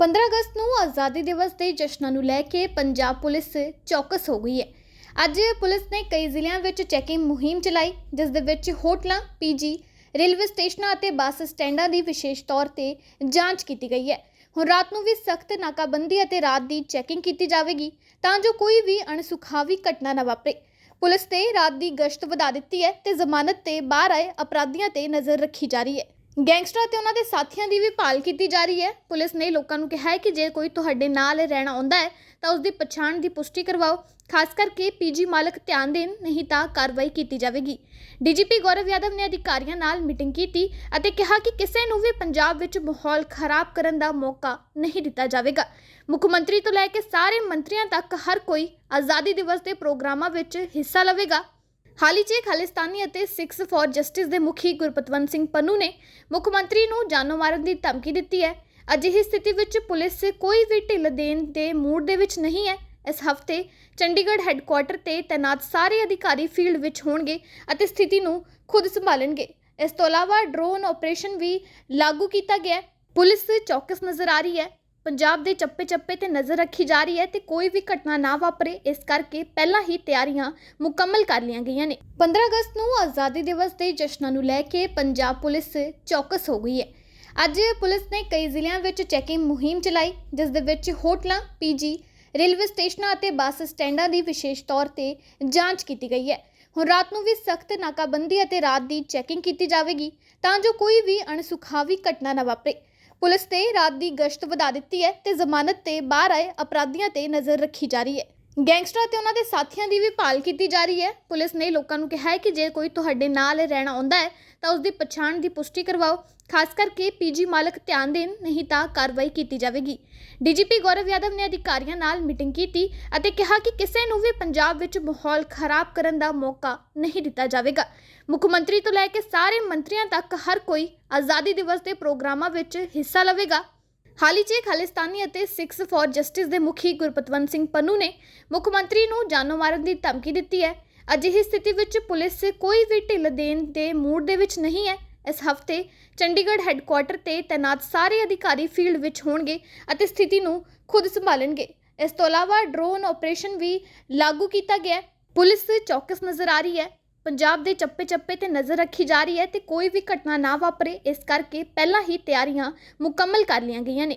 15 ਅਗਸਤ ਨੂੰ ਆਜ਼ਾਦੀ ਦਿਵਸ ਦੇ ਜਸ਼ਨਾਂ ਨੂੰ ਲੈ ਕੇ ਪੰਜਾਬ ਪੁਲਿਸ ਚੌਕਸ ਹੋ ਗਈ ਹੈ। ਅੱਜ ਪੁਲਿਸ ਨੇ ਕਈ ਜ਼ਿਲ੍ਹਿਆਂ ਵਿੱਚ ਚੈਕਿੰਗ ਮੁਹਿੰਮ ਚਲਾਈ, ਜਿਸ ਦੇ ਵਿੱਚ ਹੋਟਲਾਂ, ਪੀਜੀ, ਰੇਲਵੇ ਸਟੇਸ਼ਨਾਂ ਅਤੇ ਬੱਸ ਸਟੈਂਡਾਂ ਦੀ ਵਿਸ਼ੇਸ਼ ਤੌਰ ਤੇ ਜਾਂਚ ਕੀਤੀ ਗਈ ਹੈ। ਹੁਣ ਰਾਤ ਨੂੰ ਵੀ ਸਖਤ ਨਾਕਾਬੰਦੀ ਅਤੇ ਰਾਤ ਦੀ ਚੈਕਿੰਗ ਕੀਤੀ ਜਾਵੇਗੀ, ਤਾਂ ਜੋ ਕੋਈ ਵੀ ਅਣਸੁਖਾਵੀ ਘਟਨਾ ਨਾ ਵਾਪਰੇ। ਪੁਲਿਸ ਨੇ ਰਾਤ ਦੀ ਗਸ਼ਤ ਵਧਾ ਦਿੱਤੀ ਹੈ ਤੇ ਜ਼ਮਾਨਤ ਤੇ ਬਾਹਰ ਆਏ ਅਪਰਾਧੀਆਂ ਤੇ ਨਜ਼ਰ ਰੱਖੀ ਜਾ ਰਹੀ ਹੈ। ਗੈਂਗਸਟਰਾਂ ਤੇ ਉਹਨਾਂ ਦੇ ਸਾਥੀਆਂ ਦੀ ਵੀ ਭਾਲ ਕੀਤੀ ਜਾ ਰਹੀ ਹੈ। ਪੁਲਿਸ ਨੇ ਲੋਕਾਂ ਨੂੰ ਕਿਹਾ ਹੈ ਕਿ ਜੇ ਕੋਈ ਤੁਹਾਡੇ ਨਾਲ ਰਹਿਣਾ ਆਉਂਦਾ ਹੈ, ਤਾਂ ਉਸ ਦੀ ਪਛਾਣ ਦੀ ਪੁਸ਼ਟੀ ਕਰਵਾਓ। ਖਾਸ ਕਰਕੇ ਪੀਜੀ ਮਾਲਕ ਧਿਆਨ ਦੇਣ, ਨਹੀਂ ਤਾਂ ਕਾਰਵਾਈ ਕੀਤੀ ਜਾਵੇਗੀ। ਡੀਜੀਪੀ ਗੌਰਵ ਯਾਦਵ ਨੇ ਅਧਿਕਾਰੀਆਂ ਨਾਲ ਮੀਟਿੰਗ ਕੀਤੀ ਅਤੇ ਕਿਹਾ ਕਿ ਕਿਸੇ ਨੂੰ ਵੀ ਪੰਜਾਬ ਵਿੱਚ ਮਾਹੌਲ ਖਰਾਬ ਕਰਨ ਦਾ ਮੌਕਾ ਨਹੀਂ ਦਿੱਤਾ ਜਾਵੇਗਾ। ਮੁੱਖ ਮੰਤਰੀ ਤੋਂ ਲੈ ਕੇ ਸਾਰੇ ਮੰਤਰੀਆਂ ਤੱਕ ਹਰ ਕੋਈ ਆਜ਼ਾਦੀ ਦਿਵਸ ਦੇ ਪ੍ਰੋਗਰਾਮਾਂ ਵਿੱਚ ਹਿੱਸਾ ਲਵੇਗਾ। ਹਾਲ ਹੀ 'ਚ ਖਾਲਿਸਤਾਨੀ ਅਤੇ ਸਿੱਖਸ ਫॉर ਜਸਟਿਸ ਦੇ ਮੁਖੀ ਗੁਰਪਤਵੰਤ ਸਿੰਘ ਪੰਨੂ ਨੇ ਮੁੱਖ ਮੰਤਰੀ ਨੂੰ ਜਾਨੋਂ ਮਾਰਨ ਦੀ ਧਮਕੀ ਦਿੱਤੀ ਹੈ। ਅਜਿਹੀ ਸਥਿਤੀ ਵਿੱਚ ਪੁਲਿਸ ਕੋਈ ਵੀ ਢਿੱਲ ਦੇਣ ਦੇ ਮੂਡ ਦੇ ਵਿੱਚ ਨਹੀਂ ਹੈ। ਇਸ ਹਫ਼ਤੇ ਚੰਡੀਗੜ੍ਹ ਹੈੱਡਕੁਆਰਟਰ ਤੇ ਤੈਨਾਤ ਸਾਰੇ ਅਧਿਕਾਰੀ ਫੀਲਡ ਵਿੱਚ ਹੋਣਗੇ ਅਤੇ ਸਥਿਤੀ ਨੂੰ ਖੁਦ ਸੰਭਾਲਣਗੇ। ਇਸ ਤੋਂ ਇਲਾਵਾ ਡਰੋਨ ਆਪਰੇਸ਼ਨ ਵੀ ਲਾਗੂ ਕੀਤਾ ਗਿਆ ਪੁਲਿਸ ਚੌਕਸ ਨਜ਼ਰ ਆ ਰਹੀ ਹੈ। ਪੰਜਾਬ ਦੇ ਚੱਪੇ-ਚੱਪੇ ਤੇ ਨਜ਼ਰ ਰੱਖੀ ਜਾ ਰਹੀ ਹੈ ਤੇ ਕੋਈ ਵੀ ਘਟਨਾ ਨਾ ਵਾਪਰੇ, ਇਸ ਕਰਕੇ ਪਹਿਲਾਂ ਹੀ ਤਿਆਰੀਆਂ ਮੁਕੰਮਲ ਕਰ ਲਈਆਂ ਗਈਆਂ ਨੇ। 15 ਅਗਸਤ ਨੂੰ ਆਜ਼ਾਦੀ ਦਿਵਸ ਦੇ ਜਸ਼ਨਾਂ ਨੂੰ ਲੈ ਕੇ ਪੰਜਾਬ ਪੁਲਿਸ ਚੌਕਸ ਹੋ ਗਈ ਹੈ। ਅੱਜ ਪੁਲਿਸ ਨੇ ਕਈ ਜ਼ਿਲ੍ਹਿਆਂ ਵਿੱਚ ਚੈਕਿੰਗ ਮੁਹਿੰਮ ਚਲਾਈ, ਜਿਸ ਦੇ ਵਿੱਚ ਹੋਟਲਾਂ, ਪੀਜੀ, ਰੇਲਵੇ ਸਟੇਸ਼ਨਾਂ ਅਤੇ ਬੱਸ ਸਟੈਂਡਾਂ ਦੀ ਵਿਸ਼ੇਸ਼ ਤੌਰ ਤੇ ਜਾਂਚ ਕੀਤੀ ਗਈ ਹੈ। ਹੁਣ ਰਾਤ ਨੂੰ ਵੀ ਸਖਤ ਨਾਕਾਬੰਦੀ ਅਤੇ ਰਾਤ ਦੀ ਚੈਕਿੰਗ ਕੀਤੀ ਜਾਵੇਗੀ, ਤਾਂ ਜੋ ਕੋਈ ਵੀ ਅਣਸੁਖਾਵੀ ਘਟਨਾ ਨਾ ਵਾਪਰੇ। ਪੁਲਿਸ ਨੇ ਰਾਤ ਦੀ ਗਸ਼ਤ ਵਧਾ ਦਿੱਤੀ ਹੈ ਤੇ ਜ਼ਮਾਨਤ ਤੇ ਬਾਹਰ ਆਏ ਅਪਰਾਧੀਆਂ ਤੇ ਨਜ਼ਰ ਰੱਖੀ ਜਾ ਰਹੀ ਹੈ। ਗੈਂਗਸਟਰਾਂ ਤੇ ਉਹਨਾਂ ਦੇ ਸਾਥੀਆਂ ਦੀ ਵੀ ਭਾਲ ਕੀਤੀ ਜਾ ਰਹੀ ਹੈ। ਪੁਲਿਸ ਨੇ ਲੋਕਾਂ ਨੂੰ ਕਿਹਾ ਹੈ ਕਿ ਜੇ ਕੋਈ ਤੁਹਾਡੇ ਨਾਲ ਰਹਿਣਾ ਆਉਂਦਾ ਹੈ, ਤਾਂ ਉਸ ਦੀ ਪਛਾਣ ਦੀ ਪੁਸ਼ਟੀ ਕਰਵਾਓ। ਖਾਸ ਕਰਕੇ ਪੀਜੀ ਮਾਲਕ ਧਿਆਨ ਦੇਣ, ਨਹੀਂ ਤਾਂ ਕਾਰਵਾਈ ਕੀਤੀ ਜਾਵੇਗੀ। ਡੀਜੀਪੀ ਗੌਰਵ ਯਾਦਵ ਨੇ ਅਧਿਕਾਰੀਆਂ ਨਾਲ ਮੀਟਿੰਗ ਕੀਤੀ ਅਤੇ ਕਿਹਾ ਕਿ ਕਿਸੇ ਨੂੰ ਵੀ ਪੰਜਾਬ ਵਿੱਚ ਮਾਹੌਲ ਖਰਾਬ ਕਰਨ ਦਾ ਮੌਕਾ ਨਹੀਂ ਦਿੱਤਾ ਜਾਵੇਗਾ। ਮੁੱਖ ਮੰਤਰੀ ਤੋਂ ਲੈ ਕੇ ਸਾਰੇ ਮੰਤਰੀਆਂ ਤੱਕ ਹਰ ਕੋਈ ਆਜ਼ਾਦੀ ਦਿਵਸ ਦੇ ਪ੍ਰੋਗਰਾਮਾਂ ਵਿੱਚ ਹਿੱਸਾ ਲਵੇਗਾ। ਹਾਲ ਹੀ 'ਚ ਖਾਲਿਸਤਾਨੀ ਅਤੇ ਸਿੱਖਸ ਫॉर ਜਸਟਿਸ ਦੇ ਮੁਖੀ ਗੁਰਪਤਵੰਤ ਸਿੰਘ ਪੰਨੂ ਨੇ ਮੁੱਖ ਮੰਤਰੀ ਨੂੰ ਜਾਨੋਂ ਮਾਰਨ ਦੀ ਧਮਕੀ ਦਿੱਤੀ ਹੈ। ਅਜਿਹੀ ਸਥਿਤੀ ਵਿੱਚ ਪੁਲਿਸ ਕੋਈ ਵੀ ਢਿੱਲ ਦੇਣ ਦੇ ਮੂਡ ਦੇ ਵਿੱਚ ਨਹੀਂ ਹੈ। ਇਸ ਹਫ਼ਤੇ ਚੰਡੀਗੜ੍ਹ ਹੈੱਡਕੁਆਰਟਰ ਤੇ ਤੈਨਾਤ ਸਾਰੇ ਅਧਿਕਾਰੀ ਫੀਲਡ ਵਿੱਚ ਹੋਣਗੇ ਅਤੇ ਸਥਿਤੀ ਨੂੰ ਖੁਦ ਸੰਭਾਲਣਗੇ। ਇਸ ਤੋਂ ਇਲਾਵਾ ਡਰੋਨ ਆਪਰੇਸ਼ਨ ਵੀ ਲਾਗੂ ਕੀਤਾ ਗਿਆ ਪੁਲਿਸ ਚੌਕਸ ਨਜ਼ਰ ਆ ਰਹੀ ਹੈ। ਪੰਜਾਬ ਦੇ ਚੱਪੇ-ਚੱਪੇ ਤੇ ਨਜ਼ਰ ਰੱਖੀ ਜਾ ਰਹੀ ਹੈ ਤੇ ਕੋਈ ਵੀ ਘਟਨਾ ਨਾ ਵਾਪਰੇ, ਇਸ ਕਰਕੇ ਪਹਿਲਾਂ ਹੀ ਤਿਆਰੀਆਂ ਮੁਕੰਮਲ ਕਰ ਲਈਆਂ ਗਈਆਂ ਨੇ।